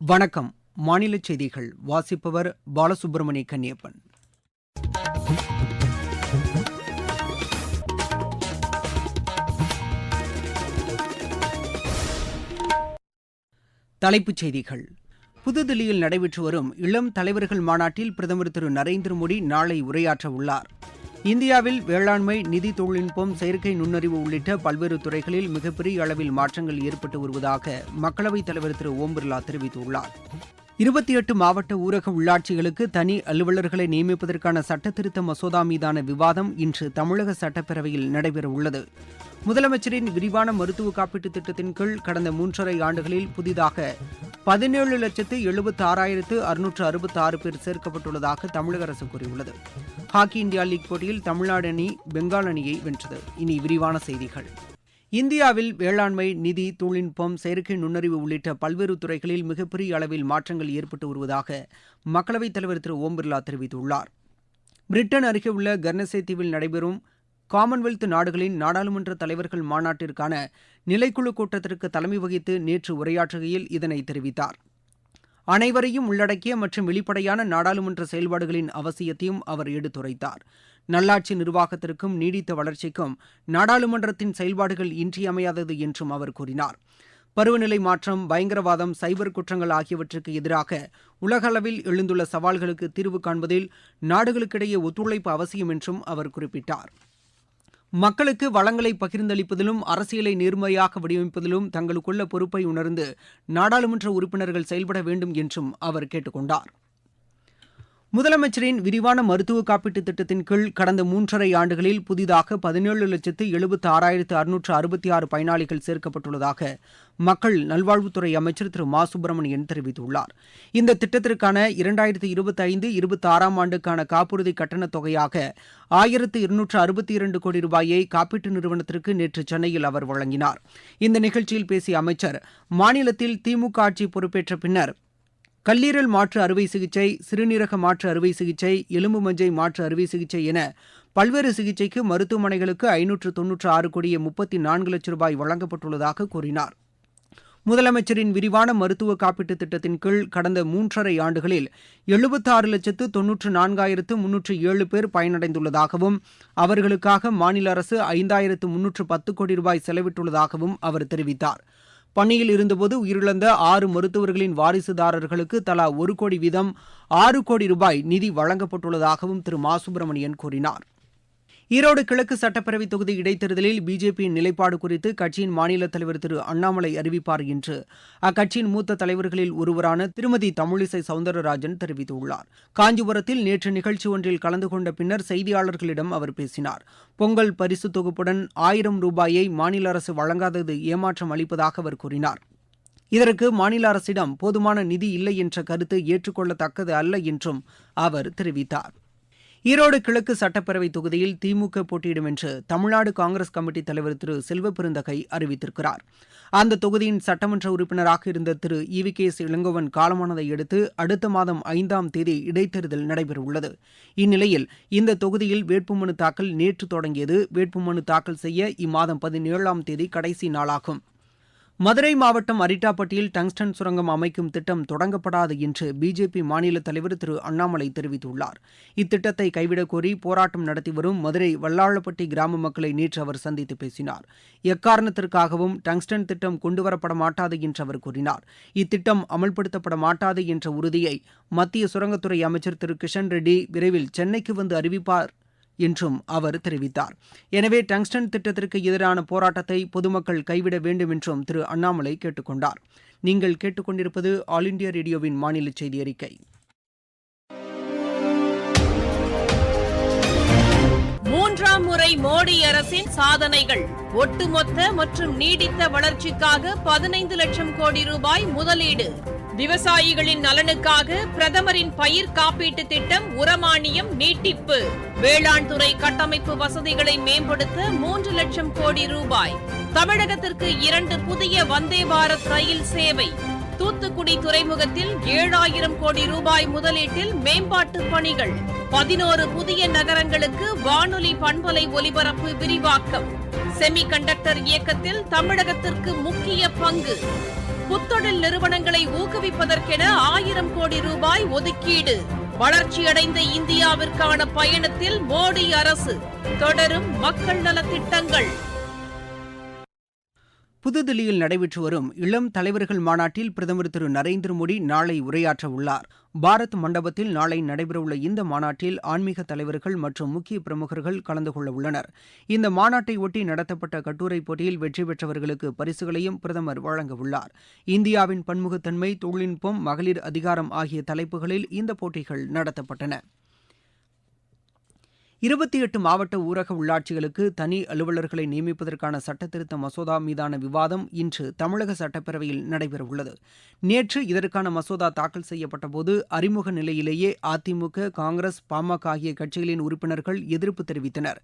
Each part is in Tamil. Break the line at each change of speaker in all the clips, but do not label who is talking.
வணக்கம். மாநில செய்திகள். வாசிப்பவர் பாலசுப்ரமணிய கன்னியப்பன். தலைப்புச் செய்திகள். புதுதில்லியில் நடைபெற்று வரும் இளம் தலைவர்கள் மாநாட்டில் பிரதமர் திரு நரேந்திர மோடி நாளை உரையாற்ற உள்ளார் இந்தியாவில் வேளாண்மை நிதி தொழில்நுட்பம் செயற்கை நுண்ணறிவு உள்ளிட்ட பல்வேறு துறைகளில் மிகப்பெரிய அளவில் மாற்றங்கள் ஏற்பட்டு வருவதாக மக்களவைத் தலைவர் திரு ஓம் பிர்லா தெரிவித்துள்ளார். இருபத்தி எட்டு மாவட்ட ஊரக உள்ளாட்சிகளுக்கு தனி அலுவலர்களை நியமிப்பதற்கான சட்டத்திருத்த மசோதா மீதான விவாதம் இன்று தமிழக சட்டப்பேரவையில் நடைபெறவுள்ளது. முதலமைச்சரின் விரிவான மருத்துவ காப்பீட்டுத் திட்டத்தின் கீழ் கடந்த மூன்றரை ஆண்டுகளில் புதிதாக பதினேழு லட்சத்து எழுபத்தி ஆறாயிரத்து அறுநூற்று அறுபத்தி ஆறு பேர் சேர்க்கப்பட்டுள்ளதாக தமிழக அரசு கூறியுள்ளது. ஹாக்கி இந்தியா லீக் போட்டியில் தமிழ்நாடு அணி பெங்கால் அணியை வென்றது. இனி விரிவான செய்திகள். இந்தியாவில் வேளாண்மை நிதி தொழில்நுட்பம் செயற்கை நுண்ணறிவு உள்ளிட்ட பல்வேறு துறைகளில் மிகப்பெரிய அளவில் மாற்றங்கள் ஏற்பட்டு வருவதாக மக்களவைத் தலைவர் திரு. ஓம் பிர்லா தெரிவித்துள்ளார். பிரிட்டன் அருகே உள்ள கர்னசே தீவில் நடைபெறும் காமன்வெல்த் நாடுகளின் நாடாளுமன்ற தலைவர்கள் மாநாட்டிற்கான நிலைக்குழு கூட்டத்திற்கு தலைமை வகித்து நேற்று உரையாற்றுகையில் இதனை தெரிவித்தார். அனைவரையும் உள்ளடக்கிய மற்றும் வெளிப்படையான நாடாளுமன்ற செயல்பாடுகளின் அவசியத்தையும் அவர் எடுத்துரைத்தார். நல்லாட்சி நிர்வாகத்திற்கும் நீடித்த வளர்ச்சிக்கும் நாடாளுமன்றத்தின் செயல்பாடுகள் இன்றியமையாதது என்றும் அவர் கூறினார். பருவநிலை மாற்றம் பயங்கரவாதம் சைபர் குற்றங்கள் ஆகியவற்றுக்கு எதிராக உலகளவில் எழுந்துள்ள சவால்களுக்கு தீர்வு காண்பதில் நாடுகளுக்கிடையே ஒத்துழைப்பு அவசியம் என்றும் அவர் குறிப்பிட்டார். மக்களுக்கு வளங்களை பகிர்ந்தளிப்பதிலும் அரசியலை நேர்மையாக வடிவமைப்பதிலும் தங்களுக்குள்ள பொறுப்பை உணர்ந்து நாடாளுமன்ற உறுப்பினர்கள் செயல்பட வேண்டும் என்றும் அவர் கேட்டுக் கொண்டார் முதலமைச்சரின் விரிவான மருத்துவ காப்பீட்டுத் திட்டத்தின் கீழ் கடந்த மூன்றரை ஆண்டுகளில் புதிதாக பதினேழு லட்சத்து எழுபத்தி ஆறாயிரத்து அறுநூற்று அறுபத்தி ஆறு பயனாளிகள் சேர்க்கப்பட்டுள்ளதாக மக்கள் நல்வாழ்வுத்துறை அமைச்சர் திரு மா சுப்பிரமணியன் தெரிவித்துள்ளார். இந்த திட்டத்திற்கான இரண்டாயிரத்து இருபத்தி ஐந்து இருபத்தி ஆறாம் ஆண்டுக்கான காப்புறுதி கட்டணத் தொகையாக ஆயிரத்து இருநூற்று அறுபத்தி இரண்டு கோடி ரூபாயை காப்பீட்டு நிறுவனத்திற்கு நேற்று சென்னையில் அவர் வழங்கினார். இந்த நிகழ்ச்சியில் பேசிய அமைச்சர் மாநிலத்தில் திமுக ஆட்சி பொறுப்பேற்ற பின்னர் கல்லீரல் மாற்று அறுவை சிகிச்சை சிறுநீரக மாற்று அறுவை சிகிச்சை எலும்பு மஞ்சை மாற்று அறுவை சிகிச்சை என பல்வேறு சிகிச்சைக்கு மருத்துவமனைகளுக்கு ஐநூற்று தொன்னூற்று ஆறு கோடியே முப்பத்தி நான்கு லட்சம் ரூபாய் வழங்கப்பட்டுள்ளதாக கூறினார். முதலமைச்சரின் விரிவான மருத்துவ காப்பீட்டுத் திட்டத்தின் கீழ் கடந்த மூன்றரை ஆண்டுகளில் எழுபத்தாறு லட்சத்து தொன்னூற்று நான்காயிரத்து முன்னூற்று ஏழு பேர் பயனடைந்துள்ளதாகவும் அவர்களுக்காக மாநில அரசு ஐந்தாயிரத்து முன்னூற்று பத்து கோடி ரூபாய் செலவிட்டுள்ளதாகவும் அவர் தெரிவித்தார். பணியில் இருந்தபோது உயிரிழந்த ஆறு மருத்துவர்களின் வாரிசுதாரர்களுக்கு தலா ஒரு கோடி வீதம் ஆறு கோடி ரூபாய் நிதி வழங்கப்பட்டுள்ளதாகவும் திரு. மா. சுப்பிரமணியன் கூறினார். ஈரோடு கிழக்கு சட்டப்பேரவை தொகுதி இடைத்தேர்தலில் பிஜேபியின் நிலைப்பாடு குறித்து கட்சியின் மாநில தலைவர் திரு அண்ணாமலை அறிவிப்பார் என்று அக்கட்சியின் மூத்த தலைவர்களில் ஒருவரான திருமதி தமிழிசை சவுந்தரராஜன் தெரிவித்துள்ளார். காஞ்சிபுரத்தில் நேற்று நிகழ்ச்சி ஒன்றில் கலந்து கொண்ட பின்னர் செய்தியாளர்களிடம் அவர் பேசினார். பொங்கல் பரிசு தொகுப்புடன் ஆயிரம் ரூபாயை மாநில அரசு வழங்காதது ஏமாற்றம் அளிப்பதாக அவர் கூறினார். இதற்கு மாநில அரசிடம் போதுமான நிதி இல்லை என்ற கருத்து ஏற்றுக்கொள்ளத்தக்கது அல்ல என்றும் அவர் தெரிவித்தார். ஈரோடு கிழக்கு சட்டப்பேரவை தொகுதியில் திமுக போட்டியிடும் என்று தமிழ்நாடு காங்கிரஸ் கமிட்டி தலைவர் திரு செல்வ பெருந்தகை அறிவித்திருக்கிறார். அந்த தொகுதியின் சட்டமன்ற உறுப்பினராக இருந்த Thiru E V K S Elangovan காலமானதை அடுத்து அடுத்த மாதம் ஐந்தாம் தேதி இடைத்தேர்தல் நடைபெறவுள்ளது. இந்நிலையில் இந்த தொகுதியில் வேட்புமனு தாக்கல் நேற்று தொடங்கியது. வேட்புமனு தாக்கல் செய்ய இம்மாதம் பதினேழாம் தேதி கடைசி நாளாகும். மதுரை மாவட்டம் அரிட்டாப்பட்டியில் டங்ஸ்டன் சுரங்கம் அமைக்கும் திட்டம் தொடங்கப்படாது என்று பிஜேபி மாநில தலைவர் திரு அண்ணாமலை தெரிவித்துள்ளார். இத்திட்டத்தை கைவிடக் கோரி போராட்டம் நடத்தி வரும் மதுரை வல்லாளப்பட்டி கிராம மக்களை நேற்று அவர் சந்தித்து பேசினார். எக்காரணத்திற்காகவும் டங்ஸ்டன் திட்டம் கொண்டுவரப்பட மாட்டாது என்று அவர் கூறினார். இத்திட்டம் அமல்படுத்தப்பட மாட்டாது என்ற உறுதியை மத்திய சுரங்கத்துறை அமைச்சர் திரு கிஷன் ரெட்டி விரைவில் சென்னைக்கு வந்து அறிவிப்பார். என்றும் அவர் தெரிவித்தார். எனவே டங்ஸ்டன் திட்டத்திற்கு எதிரான போராட்டத்தை பொதுமக்கள் கைவிட வேண்டும் என்றும் திரு அண்ணாமலை கேட்டுக் கொண்டார் நீங்கள் கேட்டுக்கொண்டிருப்பது ஆல் இண்டியா ரேடியோவின் மாநில செய்தி அறிக்கை.
மூன்றாம் முறை மோடி அரசின் சாதனைகள் ஒட்டுமொத்த மற்றும் நீடித்த வளர்ச்சிக்காக பதினைந்து லட்சம் கோடி ரூபாய் முதலீடு. விவசாயிகளின் நலனுக்காக பிரதமரின் பயிர் காப்பீட்டு திட்டம் உரமானியம் நீட்டிப்பு. வேளாண் துறை கட்டமைப்பு வசதிகளை மேம்படுத்த மூன்று லட்சம் கோடி ரூபாய். தமிழகத்திற்கு இரண்டு புதிய வந்தே பாரத் ரயில் சேவை. தூத்துக்குடி துறைமுகத்தில் ஏழாயிரம் கோடி ரூபாய் முதலீட்டில் மேம்பாட்டு பணிகள். பதினோரு புதிய நகரங்களுக்கு வானொலி பண்பலை ஒலிபரப்பு விரிவாக்கம். செமி கண்டக்டர் இயக்கத்தில் தமிழகத்திற்கு முக்கிய பங்கு. புத்தொழில் நிறுவனங்களை ஊக்குவிப்பதற்கென ஆயிரம் கோடி ரூபாய் ஒதுக்கீடு. வளர்ச்சியடைந்த இந்தியாவிற்கான பயணத்தில் மோடி அரசு தொடரும் மக்கள் நலத் திட்டங்கள்
புதுதில்லியில் நடைபெற்று வரும் இளம் தலைவர்கள் மாநாட்டில் பிரதமர் திரு நரேந்திர மோடி நாளை உரையாற்ற உள்ளார். பாரத் மண்டபத்தில் நாளை நடைபெறவுள்ள இந்த மாநாட்டில் ஆன்மீக தலைவர்கள் மற்றும் முக்கிய பிரமுகர்கள் கலந்து கொள்ள உள்ளனர். இந்த மாநாட்டை ஒட்டி நடத்தப்பட்ட கட்டுரை போட்டியில் வெற்றி பெற்றவர்களுக்கு பரிசுகளையும் பிரதமர் வழங்க உள்ளார். இந்தியாவின் பன்முகத்தன்மை தொழில்நுட்பம் மகளிர் அதிகாரம் ஆகிய தலைப்புகளில் இந்த போட்டிகள் நடத்தப்பட்டன. இருபத்தி எட்டு மாவட்ட ஊரக உள்ளாட்சிகளுக்கு தனி அலுவலர்களை நியமிப்பதற்கான சட்டத்திருத்த மசோதா மீதான விவாதம் இன்று தமிழக சட்டப்பேரவையில் நடைபெறவுள்ளது. நேற்று இதற்கான மசோதா தாக்கல் செய்யப்பட்டபோது அறிமுக நிலையிலேயே அதிமுக காங்கிரஸ் பாமக ஆகிய கட்சிகளின் உறுப்பினர்கள் எதிர்ப்பு தெரிவித்தனர்.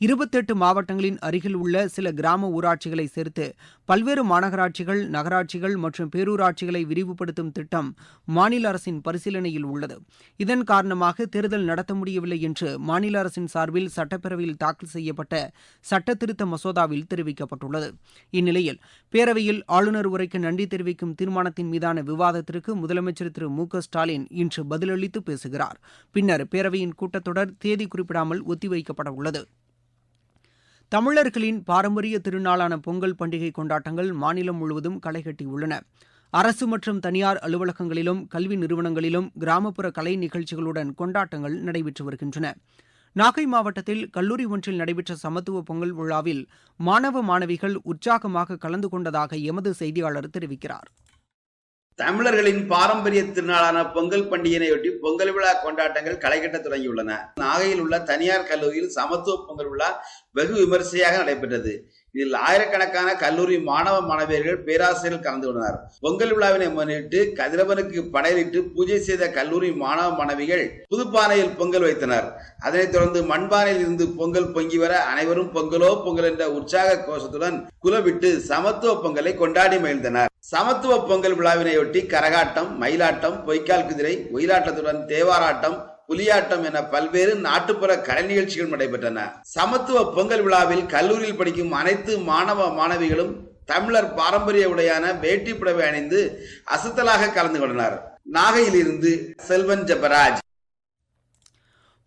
இருபத்தெட்டு மாவட்டங்களின் அருகில் உள்ள சில கிராம ஊராட்சிகளை சேர்த்து பல்வேறு மாநகராட்சிகள் நகராட்சிகள் மற்றும் பேரூராட்சிகளை விரிவுபடுத்தும் திட்டம் மாநில அரசின் பரிசீலனையில் உள்ளது. இதன் காரணமாக தேர்தல் நடத்த முடியவில்லை என்று மாநில அரசு அரசின் சார்பில் சட்டப்பேரவையில் தாக்கல் செய்யப்பட்ட சட்டத்திருத்த மசோதாவில் தெரிவிக்கப்பட்டுள்ளது. இந்நிலையில் பேரவையில் ஆளுநர் உரைக்கு நன்றி தெரிவிக்கும் தீர்மானத்தின் மீதான விவாதத்திற்கு முதலமைச்சர் திரு மு ஸ்டாலின் இன்று பதிலளித்து பேசுகிறார். பின்னர் பேரவையின் கூட்டத்தொடர் தேதி குறிப்பிடாமல் ஒத்திவைக்கப்பட உள்ளது தமிழர்களின் பாரம்பரிய திருநாளான பொங்கல் பண்டிகை கொண்டாட்டங்கள் மாநிலம் முழுவதும் களைகட்டியுள்ளன. அரசு மற்றும் தனியார் அலுவலகங்களிலும் கல்வி நிறுவனங்களிலும் கிராமப்புற கலை நிகழ்ச்சிகளுடன் கொண்டாட்டங்கள் நடைபெற்று வருகின்றன. நாகை மாவட்டத்தில் கல்லூரி ஒன்றில் நடைபெற்ற சமத்துவ பொங்கல் விழாவில் மாணவ மாணவிகள் உற்சாகமாக கலந்து கொண்டதாக எமது செய்தியாளர் தெரிவிக்கிறார்.
தமிழர்களின் பாரம்பரிய திருநாளான பொங்கல் பண்டிகையையொட்டி பொங்கல் விழா கொண்டாட்டங்கள் களைகட்ட தொடங்கியுள்ளன. நாகையில் உள்ள தனியார் கல்லூரியில் சமத்துவ பொங்கல் விழா வெகு விமரிசையாக நடைபெற்றது. இதில் ஆயிரக்கணக்கான கல்லூரி மாணவ மாணவியர்கள் பேராசிரியர்கள் கலந்து கொண்டனர். பொங்கல் விழாவினை முன்னிட்டு கதிரவனுக்கு படையிலிட்டு பூஜை செய்த கல்லூரி மாணவ மாணவிகள் புதுப்பானையில் பொங்கல் வைத்தனர். அதனைத் தொடர்ந்து மண்பானையில் இருந்து பொங்கல் பொங்கி வர அனைவரும் பொங்கலோ பொங்கல் என்ற உற்சாக கோஷத்துடன் குலவிட்டு சமத்துவ பொங்கலை கொண்டாடி மகிழ்ந்தனர். சமத்துவ பொங்கல் விழாவினையொட்டி கரகாட்டம் மயிலாட்டம் பொய்க்கால் குதிரை ஒயிலாட்டத்துடன் தேவாராட்டம் புலியாட்டம் என பல்வேறு நாட்டுப்புற கலை நிகழ்ச்சிகள் நடைபெற்றன. சமத்துவ பொங்கல் விழாவில் கல்லூரியில் படிக்கும் அனைத்து மாணவ மாணவிகளும் தமிழர் பாரம்பரிய உடையான வேட்டி புடவை அணிந்து அசத்தலாக கலந்து கொண்டனர். நாகையிலிருந்து செல்வன் ஜெபராஜ்.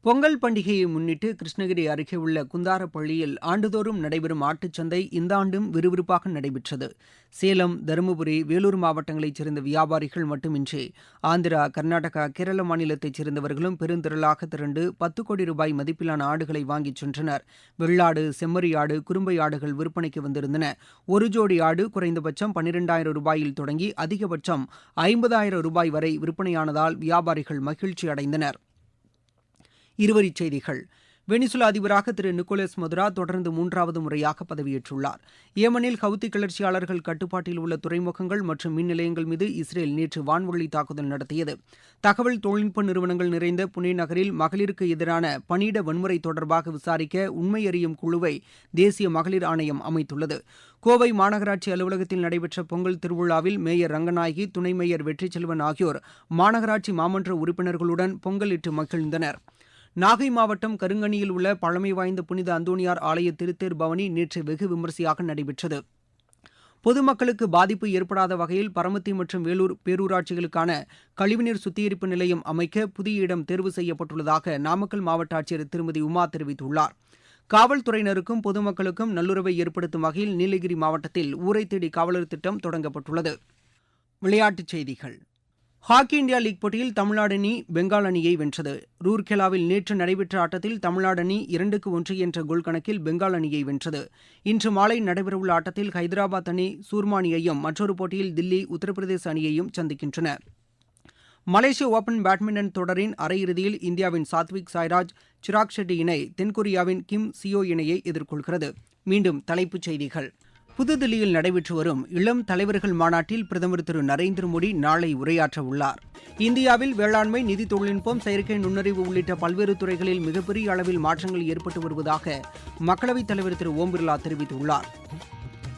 பொங்கல் பண்டிகையை முன்னிட்டு கிருஷ்ணகிரி அருகே உள்ள குந்தாரப்பள்ளியில் ஆண்டுதோறும் நடைபெறும் ஆட்டுச்சந்தை இந்த ஆண்டும் விறுவிறுப்பாக நடைபெற்றது. சேலம் தருமபுரி வேலூர் மாவட்டங்களைச் சேர்ந்த வியாபாரிகள் மட்டுமின்றி ஆந்திரா கர்நாடகா கேரள மாநிலத்தைச் சேர்ந்தவர்களும் பெருந்திரளாக திரண்டு பத்து கோடி ரூபாய் மதிப்பிலான ஆடுகளை வாங்கிச் சென்றனர். வெள்ளாடு செம்மறி ஆடு குறும்பை ஆடுகள் விற்பனைக்கு வந்திருந்தன. ஒரு ஜோடி ஆடு குறைந்தபட்சம் பன்னிரெண்டாயிரம் ரூபாயில் தொடங்கி அதிகபட்சம் ஐம்பதாயிரம் ரூபாய் வரை விற்பனையானதால் வியாபாரிகள் மகிழ்ச்சி அடைந்தனர் இருவரிச் செய்திகள். வெனிசுலா அதிபராக திரு நிக்கோலஸ் மதுரா தொடர்ந்து மூன்றாவது முறையாக பதவியேற்றுள்ளார். ஏமனில் ஹவுத்தி கிளர்ச்சியாளர்கள் கட்டுப்பாட்டில் உள்ள துறைமுகங்கள் மற்றும் மின் நிலையங்கள் மீது இஸ்ரேல் நேற்று வான்வழி தாக்குதல் நடத்தியது. தகவல் தொழில்நுட்ப நிறுவனங்கள் நிறைந்த புனே நகரில் மகளிருக்கு எதிரான பணியிட வன்முறை தொடர்பாக விசாரிக்க உண்மை அறியும் குழுவை தேசிய மகளிர் ஆணையம் அமைத்துள்ளது. கோவை மாநகராட்சி அலுவலகத்தில் நடைபெற்ற பொங்கல் திருவிழாவில் மேயர் ரங்கநாயகி துணை மேயர் வெற்றிச்செல்வன் ஆகியோர் மாநகராட்சி மாமன்ற உறுப்பினர்களுடன் பொங்கலிட்டு மகிழ்ந்தனர். நாகை மாவட்டம் கருங்கணியில் உள்ள பழமை வாய்ந்த புனித அந்தோணியார் ஆலய திருத்தேர் பவனி நேற்று வெகு விமரிசையாக நடைபெற்றது. பொதுமக்களுக்கு பாதிப்பு ஏற்படாத வகையில் பரமத்தி மற்றும் வேலூர் பேரூராட்சிகளுக்கான கழிவுநீர் சுத்திகரிப்பு நிலையம் அமைக்க புதிய இடம் தேர்வு செய்யப்பட்டுள்ளதாக நாமக்கல் மாவட்ட ஆட்சியர் திருமதி உமா தெரிவித்துள்ளார். காவல்துறையினருக்கும் பொதுமக்களுக்கும் நல்லுறவை ஏற்படுத்தும் வகையில் நீலகிரி மாவட்டத்தில் ஊரை தேடி காவலர் திட்டம் தொடங்கப்பட்டுள்ளது. விளையாட்டுச் செய்திகள். ஹாக்கி இந்தியா லீக் போட்டியில் தமிழ்நாடு அணி பெங்கால் அணியை வென்றது. ரூர்கேலாவில் நேற்று நடைபெற்ற ஆட்டத்தில் தமிழ்நாடு அணி இரண்டுக்கு ஒன்று என்ற கோல் கணக்கில் பெங்கால் அணியை வென்றது. இன்று மாலை நடைபெறவுள்ள ஆட்டத்தில் ஹைதராபாத் அணி சூர்மானியையும் மற்றொரு போட்டியில் தில்லி உத்தரப்பிரதேச அணியையும் சந்திக்கின்றன. மலேசிய ஓபன் பேட்மிண்டன் தொடரின் அரையிறுதியில் இந்தியாவின் சாத்விக் சாய்ராஜ் சிராக் ஷெட்டி இணை தென்கொரியாவின் கிம் சியோ இணையை எதிர்கொள்கிறது. மீண்டும் தலைப்புச் செய்திகள். புதுதில்லியில் நடைபெற்று வரும் இளம் தலைவர்கள் மாநாட்டில் பிரதமர் திரு நரேந்திர மோடி நாளை உரையாற்ற உள்ளார். இந்தியாவில் வேளாண்மை நிதி தொழில்நுட்பம் செயற்கை நுண்ணறிவு உள்ளிட்ட பல்வேறு துறைகளில் மிகப்பெரிய அளவில் மாற்றங்கள் ஏற்பட்டு வருவதாக மக்களவைத் தலைவர் திரு ஓம் பிர்லா தெரிவித்துள்ளார்.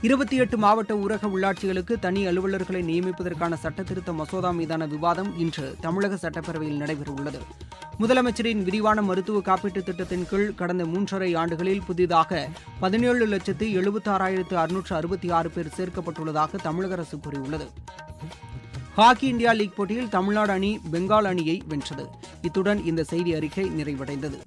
இருபத்தி எட்டு மாவட்ட ஊரக உள்ளாட்சிகளுக்கு தனி அலுவலர்களை நியமிப்பதற்கான சட்டத்திருத்த மசோதா மீதான விவாதம் இன்று தமிழக சட்டப்பேரவையில் நடைபெறவுள்ளது. முதலமைச்சரின் விரிவான மருத்துவ காப்பீட்டுத் திட்டத்தின் கீழ் கடந்த மூன்றரை ஆண்டுகளில் புதிதாக பதினேழு லட்சத்து எழுபத்தாறாயிரத்து அறுநூற்று அறுபத்தி ஆறு பேர் சேர்க்கப்பட்டுள்ளதாக தமிழக அரசு கூறியுள்ளது. ஹாக்கி இந்தியா லீக் போட்டியில் தமிழ்நாடு அணி பெங்கால் அணியை வென்றது. இத்துடன் இந்த செய்தி அறிக்கை நிறைவடைந்தது.